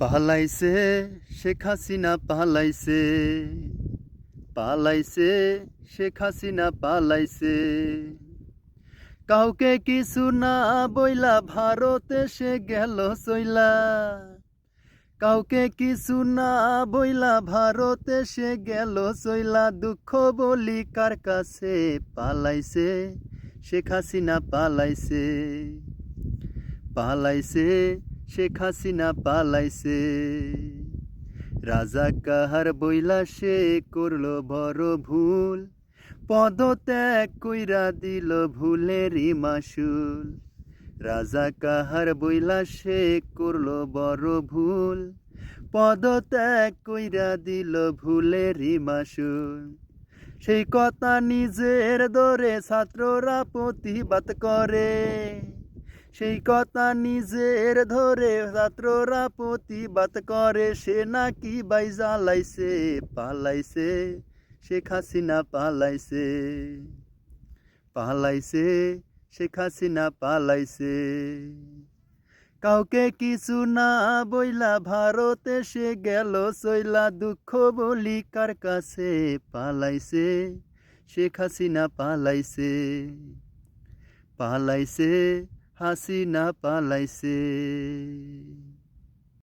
পালাইছে শেখ হাসিনা পালাইছে পালাইছে শেখ হাসিনা পালাইছে। কাউকে কিছু না বইলা ভারতে সে গেল সইলা কাউকে কিছু না বইলা ভারতে সে গেল সইলা দুঃখ বলি কার কাছে পালাইছে, শেখ হাসিনা পালাইছে পালাইছে শেখ হাসিনা পালাইছে। রাজা কাহার বইলা সে করল বড় ভুল। পদ পদত্যাগ কইরা দিল ভুলেরই মাসুল। রাজা কাহার বইলা সে করল বড় ভুল। পদ পদত্যাগ কইরা দিল ভুলেরই মাসুল। সেই কথা নিজের দরে ছাত্ররা প্রতিবাদ করে। সেই কথা নিজের ধরে ছাত্ররা প্রতিবাদ করে। সে নাকি বাই জ্বালাইছে, পালাইছে, শেখ হাসিনা পালাইছে। পালাইছে, শেখ হাসিনা পালাইছে। কাউকে কিছু না বইলা ভারতে সে গেল, সইলা দুঃখ বলি কার কাছে? পালাইছে, শেখ হাসিনা পালাইছে। পালাইছে হাসিনা পালাইছে।